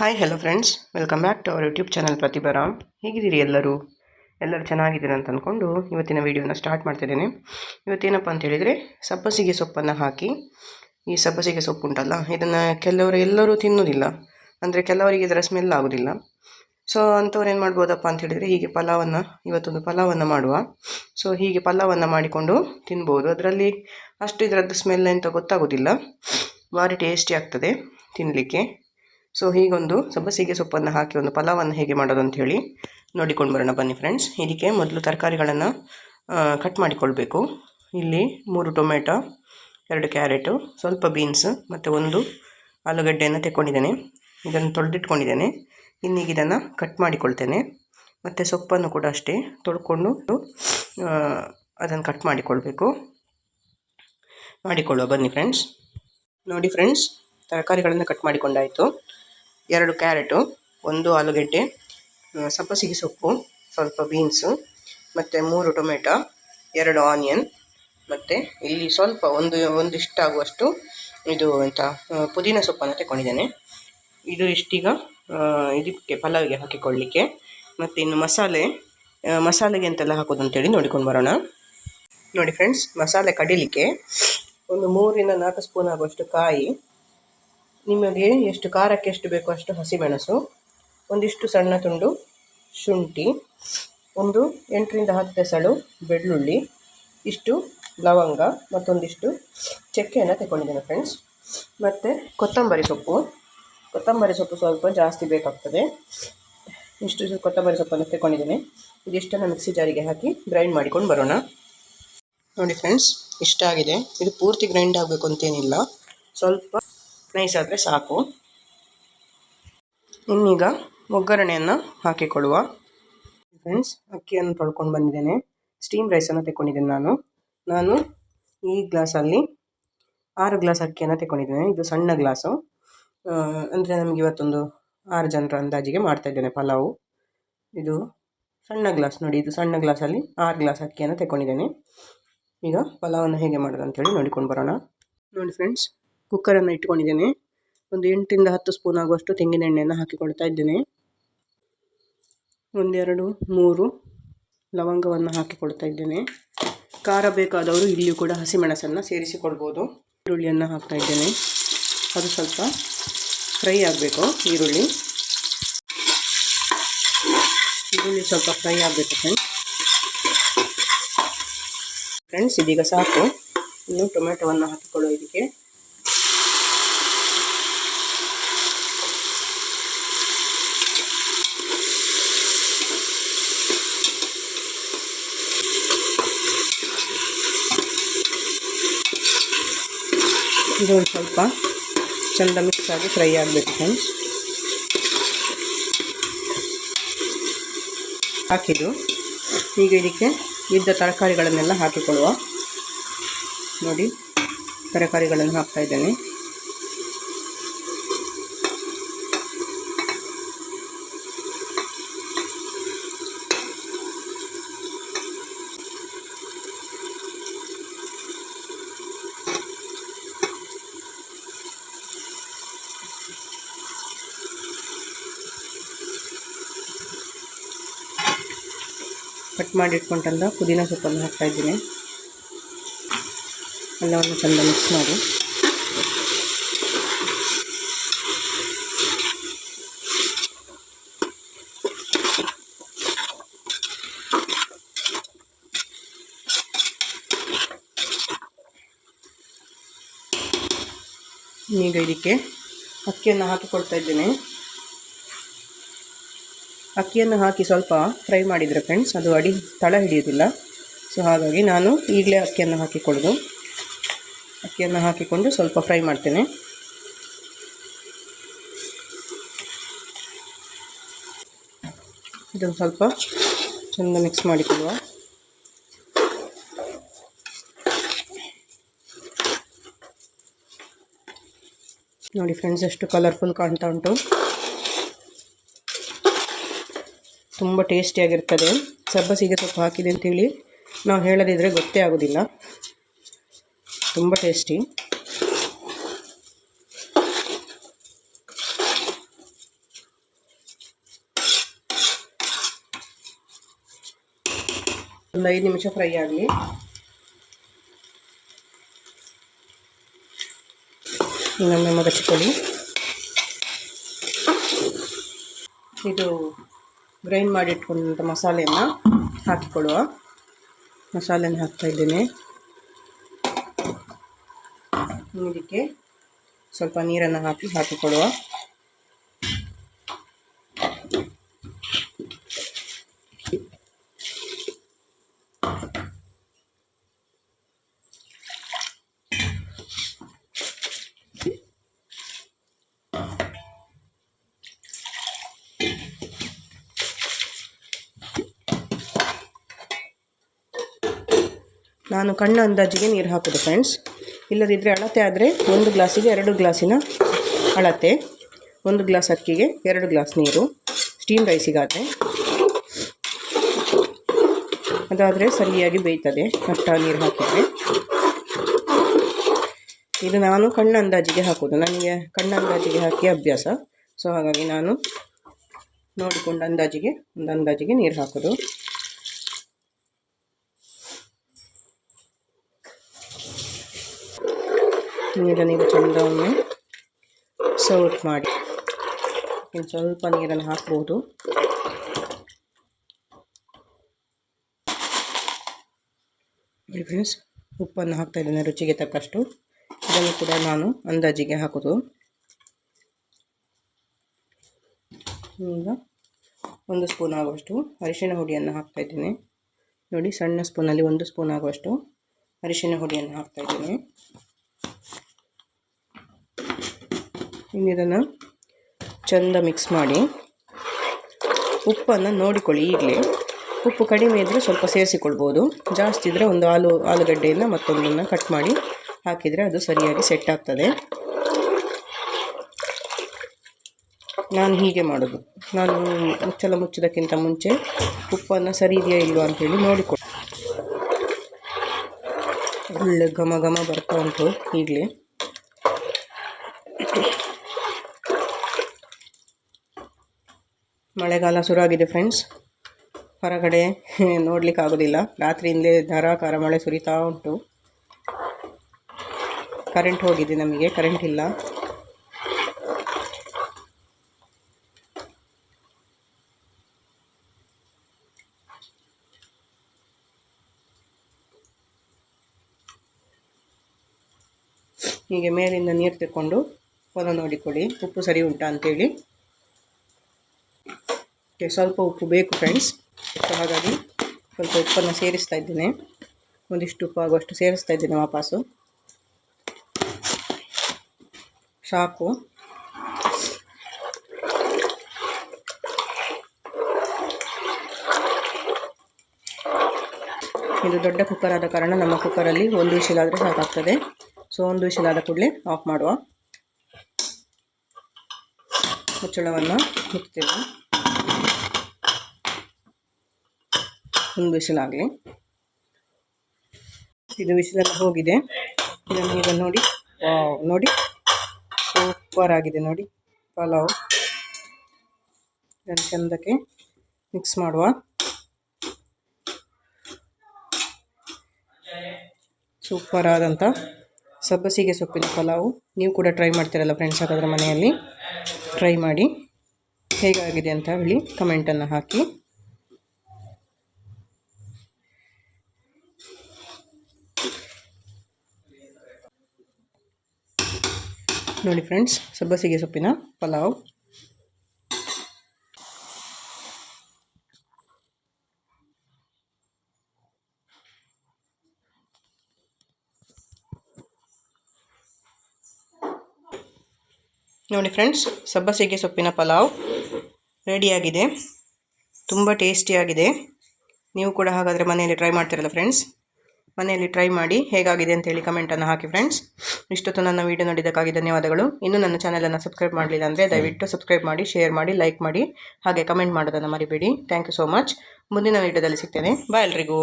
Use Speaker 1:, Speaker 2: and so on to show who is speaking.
Speaker 1: Hi hello friends welcome back to our YouTube channel Pratibharam ಹೇಗಿದ್ದೀರಿ ಎಲ್ಲರೂ? ಎಲ್ಲರೂ ಚೆನ್ನಾಗಿದ್ದೀರ ಅಂತ ಅಂದ್ಕೊಂಡು ಇವತ್ತಿನ ವೀಡಿಯೋನ ಸ್ಟಾರ್ಟ್ ಮಾಡ್ತಿದ್ದೇನೆ. ಇವತ್ತೇನಪ್ಪ ಅಂತ ಹೇಳಿದರೆ, ಸಬ್ಬಸಿಗೆ ಸೊಪ್ಪನ್ನು ಹಾಕಿ, ಈ ಸಬ್ಬಸಿಗೆ ಸೊಪ್ಪು ಉಂಟಲ್ಲ, ಇದನ್ನು ಕೆಲವರು ಎಲ್ಲರೂ ತಿನ್ನೋದಿಲ್ಲ. ಅಂದರೆ ಕೆಲವರಿಗೆ ಇದರ ಸ್ಮೆಲ್ ಆಗೋದಿಲ್ಲ. ಸೊ ಅಂಥವ್ರು ಏನು ಮಾಡ್ಬೋದಪ್ಪ ಅಂತ ಹೇಳಿದರೆ, ಹೀಗೆ ಪಲಾವನ್ನು, ಇವತ್ತೊಂದು ಪಲಾವನ್ನು ಮಾಡುವ. ಸೊ ಹೀಗೆ ಪಲಾವನ್ನು ಮಾಡಿಕೊಂಡು ತಿನ್ಬೋದು. ಅದರಲ್ಲಿ ಅಷ್ಟು ಇದರದ್ದು ಸ್ಮೆಲ್ ಅಂತ ಗೊತ್ತಾಗೋದಿಲ್ಲ. ಭಾರಿ ಟೇಸ್ಟಿ ಆಗ್ತದೆ ತಿನ್ನಲಿಕ್ಕೆ ಸೊ ಹೀಗೊಂದು ಸಬ್ಬಸಿಗೆ ಸೊಪ್ಪನ್ನು ಹಾಕಿ ಒಂದು ಪಲಾವನ್ನು ಹೇಗೆ ಮಾಡೋದು ಅಂತ ಹೇಳಿ ನೋಡಿಕೊಂಡು ಬರೋಣ ಬನ್ನಿ ಫ್ರೆಂಡ್ಸ್ ಇದಕ್ಕೆ ಮೊದಲು ತರಕಾರಿಗಳನ್ನು ಕಟ್ ಮಾಡಿಕೊಳ್ಬೇಕು. ಇಲ್ಲಿ ಮೂರು ಟೊಮೆಟೊ, ಎರಡು ಕ್ಯಾರೆಟು, ಸ್ವಲ್ಪ ಬೀನ್ಸ್ ಮತ್ತು ಒಂದು ಆಲೂಗಡ್ಡೆಯನ್ನು ತೆಕ್ಕೊಂಡಿದ್ದೇನೆ. ಇದನ್ನು ತೊಳೆದಿಟ್ಕೊಂಡಿದ್ದೇನೆ. ಇನ್ನೀಗ ಇದನ್ನು ಕಟ್ ಮಾಡಿಕೊಳ್ತೇನೆ. ಮತ್ತು ಸೊಪ್ಪನ್ನು ಕೂಡ ಅಷ್ಟೇ ತೊಳ್ಕೊಂಡು ಅದನ್ನು ಕಟ್ ಮಾಡಿಕೊಳ್ಬೇಕು. ಮಾಡಿಕೊಳ್ಳುವ ಬನ್ನಿ ಫ್ರೆಂಡ್ಸ್ ನೋಡಿ ಫ್ರೆಂಡ್ಸ್ ತರಕಾರಿಗಳನ್ನು ಕಟ್ ಮಾಡಿಕೊಂಡಾಯಿತು. ಎರಡು ಕ್ಯಾರೆಟು ಒಂದು ಆಲೂಗೆಡ್ಡೆ ಸ್ವಲ್ಪ ಸೊಪ್ಪು ಸ್ವಲ್ಪ ಬೀನ್ಸು ಮತ್ತು ಮೂರು ಟೊಮೆಟೊ ಎರಡು ಆನಿಯನ್ ಮತ್ತು ಇಲ್ಲಿ ಸ್ವಲ್ಪ ಒಂದು ಒಂದಿಷ್ಟು ಆಗುವಷ್ಟು ಇದು ಆ, ಪುದೀನ ಸೊಪ್ಪನ್ನು ತಗೊಂಡಿದ್ದೇನೆ ಇದು ಇಷ್ಟೀಗ ಇದಕ್ಕೆ ಪಲಾವಿಗೆ ಹಾಕಿಕೊಳ್ಳಿಕ್ಕೆ. ಮತ್ತು ಇನ್ನು ಮಸಾಲೆ ಮಸಾಲೆಗೆ ಎಂತೆಲ್ಲ ಹಾಕೋದು ಅಂತೇಳಿ ನೋಡಿಕೊಂಡು ಬರೋಣ. ನೋಡಿ ಫ್ರೆಂಡ್ಸ್ ಮಸಾಲೆ ಕಡಿಲಿಕ್ಕೆ ಒಂದು ಮೂರಿಂದ ನಾಲ್ಕು ಸ್ಪೂನ್ ಆಗುವಷ್ಟು ಕಾಯಿ ನಿಮಗೆ ಎಷ್ಟು ಖಾರಕ್ಕೆ ಎಷ್ಟು ಬೇಕೋ ಅಷ್ಟು ಹಸಿಮೆಣಸು ಒಂದಿಷ್ಟು ಸಣ್ಣ ತುಂಡು, ಶುಂಠಿ, ಒಂದು ಎಂಟರಿಂದ ಹತ್ತು ಎಸಳು ಬೆಳ್ಳುಳ್ಳಿ, ಇಷ್ಟು ಲವಂಗ ಮತ್ತೊಂದಿಷ್ಟು ಚಕ್ಕೆಯನ್ನು ತಗೊಂಡಿದ್ದೇನೆ ಫ್ರೆಂಡ್ಸ್ ಮತ್ತು ಕೊತ್ತಂಬರಿ ಸೊಪ್ಪು. ಕೊತ್ತಂಬರಿ ಸೊಪ್ಪು ಸ್ವಲ್ಪ ಜಾಸ್ತಿ ಬೇಕಾಗ್ತದೆ. ಇಷ್ಟು ಕೊತ್ತಂಬರಿ ಸೊಪ್ಪನ್ನು ತಗೊಂಡಿದ್ದೇನೆ ಇದಿಷ್ಟನ್ನು ಮಿಕ್ಸಿ ಜಾರಿಗೆ ಹಾಕಿ ಗ್ರೈಂಡ್ ಮಾಡಿಕೊಂಡು ಬರೋಣ. ನೋಡಿ ಫ್ರೆಂಡ್ಸ್ ಇಷ್ಟ ಆಗಿದೆ. ಇದು ಪೂರ್ತಿ ಗ್ರೈಂಡ್ ಆಗಬೇಕು ಅಂತೇನಿಲ್ಲ. ಸ್ವಲ್ಪ ನೈಸ್ ಆದರೆ ಸಾಕು. ಇನ್ನೀಗ ಒಗ್ಗರಣೆಯನ್ನು ಹಾಕಿಕೊಳ್ಳುವ. ಫ್ರೆಂಡ್ಸ್ ಅಕ್ಕಿಯನ್ನು ತೊಳ್ಕೊಂಡು ಬಂದಿದ್ದೇನೆ. ಸ್ಟೀಮ್ ರೈಸನ್ನು ತೆಕ್ಕೊಂಡಿದ್ದೇನೆ ನಾನು. ನಾನು ಈ ಗ್ಲಾಸಲ್ಲಿ ಆರು ಗ್ಲಾಸ್ ಅಕ್ಕಿಯನ್ನು ತೆಕ್ಕೊಂಡಿದ್ದೇನೆ. ಇದು ಸಣ್ಣ ಗ್ಲಾಸು. ಅಂದರೆ ನಮಗೆ ಇವತ್ತೊಂದು ಆರು ಜನರ ಅಂದಾಜಿಗೆ ಮಾಡ್ತಾಯಿದ್ದೇನೆ ಪಲಾವು. ಇದು ಸಣ್ಣ ಗ್ಲಾಸ್ ನೋಡಿ, ಇದು ಸಣ್ಣ ಗ್ಲಾಸಲ್ಲಿ ಆರು ಗ್ಲಾಸ್ ಅಕ್ಕಿಯನ್ನು ತೆಕ್ಕೊಂಡಿದ್ದೇನೆ. ಈಗ ಪಲಾವನ್ನು ಹೇಗೆ ಮಾಡೋದು ಅಂತೇಳಿ ನೋಡಿಕೊಂಡು ಬರೋಣ. ನೋಡಿ ಫ್ರೆಂಡ್ಸ್ ಕುಕ್ಕರನ್ನು ಇಟ್ಕೊಂಡಿದ್ದೇನೆ. ಒಂದು ಎಂಟರಿಂದ ಹತ್ತು ಸ್ಪೂನ್ ಆಗುವಷ್ಟು ತೆಂಗಿನ ಎಣ್ಣೆಯನ್ನು ಹಾಕಿಕೊಳ್ತಾ ಇದ್ದೇನೆ. ಒಂದೆರಡು ಮೂರು ಲವಂಗವನ್ನು ಹಾಕಿಕೊಳ್ತಾ ಇದ್ದೇನೆ. ಖಾರ ಬೇಕಾದವರು ಇಲ್ಲಿಯೂ ಕೂಡ ಹಸಿಮೆಣಸನ್ನು ಸೇರಿಸಿಕೊಳ್ಬೋದು. ಈರುಳ್ಳಿಯನ್ನು ಹಾಕ್ತಾ ಇದ್ದೇನೆ. ಅದು ಸ್ವಲ್ಪ ಫ್ರೈ ಆಗಬೇಕು ಈರುಳ್ಳಿ. ಈರುಳ್ಳಿ ಸ್ವಲ್ಪ ಫ್ರೈ ಆಗಬೇಕು ಫ್ರೆಂಡ್ಸ್. ಫ್ರೆಂಡ್ಸ್, ಇದೀಗ ಸಾಕು. ಇನ್ನು ಟೊಮೆಟೊವನ್ನು ಹಾಕಿಕೊಳ್ಳೋ ಇದಕ್ಕೆ ಇದು ಒಂದು ಸ್ವಲ್ಪ ಚೆಂದ ಮಿಕ್ಸ್ ಆಗಿ ಫ್ರೈ ಆಗಬೇಕು ಫ್ರೆಂಡ್ಸ್ ಹಾಕಿದ್ದು. ಈಗ ಇದಕ್ಕೆ ಇದ್ದ ತರಕಾರಿಗಳನ್ನೆಲ್ಲ ಹಾಕಿಕೊಳ್ಳುವ. ನೋಡಿ, ತರಕಾರಿಗಳನ್ನು ಹಾಕ್ತಾ ಇದ್ದೇನೆ. ಕಟ್ ಮಾಡಿ ಇಟ್ಕೊಂಡಂತ ಪುದೀನ ಸೊಪ್ಪನ್ನು ಹಾಕ್ತಾ ಇದ್ದೀನಿ. ಎಲ್ಲವನ್ನು ಚೆಂದ ಮಿಕ್ಸ್ ಮಾಡಿ. ಈಗ ಇದಕ್ಕೆ ಅಕ್ಕಿಯನ್ನು ಹಾಕಿಕೊಳ್ತಾ ಇದ್ದೇನೆ. ಅಕ್ಕಿಯನ್ನು ಹಾಕಿ ಸ್ವಲ್ಪ ಫ್ರೈ ಮಾಡಿದರೆ ಫ್ರೆಂಡ್ಸ್ ಅದು ಅಡಿ ತಳ ಹಿಡಿಯೋದಿಲ್ಲ. ಸೊ ಹಾಗಾಗಿ ನಾನು ಈಗಲೇ ಅಕ್ಕಿಯನ್ನು ಹಾಕಿಕೊಳ್ಳೋದು. ಅಕ್ಕಿಯನ್ನು ಹಾಕಿಕೊಂಡು ಸ್ವಲ್ಪ ಫ್ರೈ ಮಾಡ್ತೇನೆ. ಇದನ್ನು ಸ್ವಲ್ಪ ಚೆಂದ ಮಿಕ್ಸ್ ಮಾಡಿಕೊಳ್ಳುವ. ನೋಡಿ ಫ್ರೆಂಡ್ಸ್ ಎಷ್ಟು ಕಲರ್ಫುಲ್ ಕಾಣ್ತಾ ಉಂಟು. ತುಂಬ ಟೇಸ್ಟಿಯಾಗಿರ್ತದೆ ಸಬ್ಬಸಿಗೆ ಸ್ವಲ್ಪ ಹಾಕಿದೆ ಅಂತೇಳಿ ನಾವು ಹೇಳದಿದ್ದರೆ ಗೊತ್ತೇ ಆಗೋದಿಲ್ಲ. ತುಂಬ ಟೇಸ್ಟಿ ಒಂದು ಐದು ನಿಮಿಷ ಫ್ರೈ ಆಗಲಿ. ನಮ್ಮ ಮಗ ಇದು ಗ್ರೈಂಡ್ ಮಾಡಿಟ್ಕೊಂಡಂಥ ಮಸಾಲೆಯನ್ನು ಹಾಕಿಕೊಳ್ಳುವ. ಮಸಾಲೆನ ಹಾಕ್ತಾ ಇದ್ದೇನೆ. ಇದಕ್ಕೆ ಸ್ವಲ್ಪ ನೀರನ್ನು ಹಾಕಿ ಹಾಕಿಕೊಳ್ಳುವ. ನಾನು ಕಣ್ಣ ಅಂದಾಜಿಗೆ ನೀರು ಹಾಕೋದು ಫ್ರೆಂಡ್ಸ್ ಇಲ್ಲದಿದ್ದರೆ ಅಳತೆ ಆದರೆ ಒಂದು ಗ್ಲಾಸಿಗೆ ಎರಡು ಗ್ಲಾಸಿನ ಅಳತೆ, ಒಂದು ಗ್ಲಾಸ್ ಅಕ್ಕಿಗೆ ಎರಡು ಗ್ಲಾಸ್ ನೀರು ಸ್ಟೀಮ್ ರೈಸಿಗಾದರೆ ಅದಾದರೆ ಸರಿಯಾಗಿ ಬೇಯ್ತದೆ, ಅಷ್ಟ ನೀರು ಹಾಕಿದರೆ. ಇದು ನಾನು ಕಣ್ಣ ಅಂದಾಜಿಗೆ ಹಾಕೋದು, ನನಗೆ ಕಣ್ಣು ಅಂದಾಜಿಗೆ ಹಾಕಿ ಅಭ್ಯಾಸ. ಸೊ ಹಾಗಾಗಿ ನಾನು ನೋಡಿಕೊಂಡು ಅಂದಾಜಿಗೆ, ಒಂದು ಅಂದಾಜಿಗೆ ನೀರು ಹಾಕೋದು. ನೀವು ಚೆಂದ ಒಮ್ಮೆ ಸೌಟ್ ಮಾಡಿ. ಇನ್ನು ಸ್ವಲ್ಪ ನೀರನ್ನು ಹಾಕ್ಬೋದು. ನೋಡಿ ಫ್ರೆಂಡ್ಸ್ ಉಪ್ಪನ್ನು ಹಾಕ್ತಾ ಇದ್ದೇನೆ, ರುಚಿಗೆ ತಕ್ಕಷ್ಟು. ಇದನ್ನು ಕೂಡ ನಾನು ಅಂದಾಜಿಗೆ ಹಾಕೋದು. ಈಗ ಒಂದು ಸ್ಪೂನ್ ಆಗುವಷ್ಟು ಅರಿಶಿನ ಹುಡಿಯನ್ನು ಹಾಕ್ತಾ ಇದ್ದೇನೆ. ನೋಡಿ ಸಣ್ಣ ಸ್ಪೂನಲ್ಲಿ ಒಂದು ಸ್ಪೂನ್ ಆಗುವಷ್ಟು ಅರಿಶಿನ ಹುಡಿಯನ್ನು ಹಾಕ್ತಾ ಇದ್ದೇನೆ. ಇನ್ನಿದನ್ನು ಚೆಂದ ಮಿಕ್ಸ್ ಮಾಡಿ ಉಪ್ಪನ್ನು ನೋಡಿಕೊಳ್ಳಿ ಈಗಲೇ. ಉಪ್ಪು ಕಡಿಮೆ ಇದ್ದರೆ ಸ್ವಲ್ಪ ಸೇರಿಸಿಕೊಳ್ಬೋದು. ಜಾಸ್ತಿ ಇದ್ದರೆ ಒಂದು ಆಲೂ ಆಲೂಗಡ್ಡೆಯನ್ನು ಮತ್ತೊಂದನ್ನು ಕಟ್ ಮಾಡಿ ಹಾಕಿದರೆ ಅದು ಸರಿಯಾಗಿ ಸೆಟ್ ಆಗ್ತದೆ. ನಾನು ಹೀಗೆ ಮಾಡೋದು. ನಾನು ಮುಚ್ಚಲ ಮುಚ್ಚೋದಕ್ಕಿಂತ ಮುಂಚೆ ಉಪ್ಪನ್ನು ಸರಿ ಇದೆಯಾ ಇಲ್ವಾ ಅಂತೇಳಿ ನೋಡಿಕೊಳ್ಳಿ ಒಳ್ಳೆ ಘಮ ಘಮ ಬರ್ತಾ ಉಂಟು ಈಗಲೇ. ಮಳೆಗಾಲ ಶುರುವಾಗಿದೆ ಫ್ರೆಂಡ್ಸ್ ಹೊರಗಡೆ ನೋಡ್ಲಿಕ್ಕೆ ಆಗೋದಿಲ್ಲ ರಾತ್ರಿಯಿಂದಲೇ ಧಾರಾಕಾರ ಮಳೆ ಸುರಿತಾ ಉಂಟು. ಕರೆಂಟ್ ಹೋಗಿದೆ ನಮಗೆ ಕರೆಂಟ್ ಇಲ್ಲ. ಹೀಗೆ ಮೇಲಿಂದ ನೀರು ತೆಕ್ಕೊಂಡು ಹೊಲ ನೋಡಿಕೊಳ್ಳಿ ಉಪ್ಪು ಸರಿ ಉಂಟಾ ಅಂತೇಳಿ. ಸ್ವಲ್ಪ ಉಪ್ಪು ಬೇಕು ಫ್ರೆಂಡ್ಸ್ ಸೊ ಹಾಗಾಗಿ ಸ್ವಲ್ಪ ಉಪ್ಪನ್ನು ಸೇರಿಸ್ತಾ ಇದ್ದೇನೆ. ಒಂದಿಷ್ಟು ಉಪ್ಪು ಆಗುವಷ್ಟು ಸೇರಿಸ್ತಾ ಇದ್ದೇನೆ ವಾಪಸ್ಸು. ಸಾಕು. ಇದು ದೊಡ್ಡ ಕುಕ್ಕರ್ ಆದ ಕಾರಣ ನಮ್ಮ ಕುಕ್ಕರಲ್ಲಿ ಒಂದು ವಿಷಲಾದರೆ ಸಾಕಾಗ್ತದೆ. ಸೊ ಒಂದು ವಿಷಲಾದ ಕೂಡಲೇ ಆಫ್ ಮಾಡುವ. ಮುಚ್ಚಳವನ್ನು ಮುಚ್ತೇವೆ ಒಂದು ವಿಷಲಾಗಲಿ ಇದು ವಿಷಲೆಲ್ಲ ಹೋಗಿದೆ. ಇದನ್ನು ಈಗ ನೋಡಿ. ನೋಡಿ. ಸೂಪರ್ ಆಗಿದೆ ನೋಡಿ. ಪಲಾವ್. ಇದನ್ನು ಚೆಂದಕ್ಕೆ ಮಿಕ್ಸ್ ಮಾಡುವ. ಸೂಪರ್ ಆದಂಥ ಸಬ್ಬಸಿಗೆ ಸೊಪ್ಪಿನ ಪಲಾವು. ನೀವು ಕೂಡ ಟ್ರೈ ಮಾಡ್ತೀರಲ್ಲ ಫ್ರೆಂಡ್ಸ್, ಹಾಗಾದ್ರೆ ಮನೆಯಲ್ಲಿ. ಟ್ರೈ ಮಾಡಿ. ಹೇಗಾಗಿದೆ ಅಂತ ಹೇಳಿ ಕಮೆಂಟನ್ನು ಹಾಕಿ. ನೋಡಿ ಫ್ರೆಂಡ್ಸ್, ಸಬ್ಬಸಿಗೆ ಸೊಪ್ಪಿನ ಪಲಾವ್. ನೋಡಿ ಫ್ರೆಂಡ್ಸ್, ಸಬ್ಬಸಿಗೆ ಸೊಪ್ಪಿನ ಪಲಾವ್ ರೆಡಿಯಾಗಿದೆ. ತುಂಬ ಟೇಸ್ಟಿಯಾಗಿದೆ. ನೀವು ಕೂಡ ಹಾಗಾದರೆ ಮನೆಯಲ್ಲಿ ಟ್ರೈ ಮಾಡ್ತಿರಲ್ಲ ಫ್ರೆಂಡ್ಸ್? ಮನೆಯಲ್ಲಿ ಟ್ರೈ ಮಾಡಿ ಹೇಗಾಗಿದೆ ಅಂತೇಳಿ ಕಮೆಂಟನ್ನು ಹಾಕಿ ಫ್ರೆಂಡ್ಸ್ ಇಷ್ಟೊತ್ತು ನನ್ನ ವೀಡಿಯೋ ನೋಡಿದ್ದಕ್ಕಾಗಿ ಧನ್ಯವಾದಗಳು. ಇನ್ನೂ ನನ್ನ ಚಾನಲನ್ನು ಸಬ್ಸ್ಕ್ರೈಬ್ ಮಾಡಲಿಲ್ಲ ಅಂದರೆ ದಯವಿಟ್ಟು ಸಬ್ಸ್ಕ್ರೈಬ್ ಮಾಡಿ ಶೇರ್ ಮಾಡಿ ಲೈಕ್ ಮಾಡಿ, ಹಾಗೆ ಕಮೆಂಟ್ ಮಾಡೋದನ್ನು ಮರಿಬೇಡಿ. ಥ್ಯಾಂಕ್ ಯು ಸೋ ಮಚ್ ಮುಂದಿನ ವೀಡಿಯೋದಲ್ಲಿ ಸಿಗ್ತೇನೆ. ಬಾಯ್ ಎಲ್ರಿಗೂ.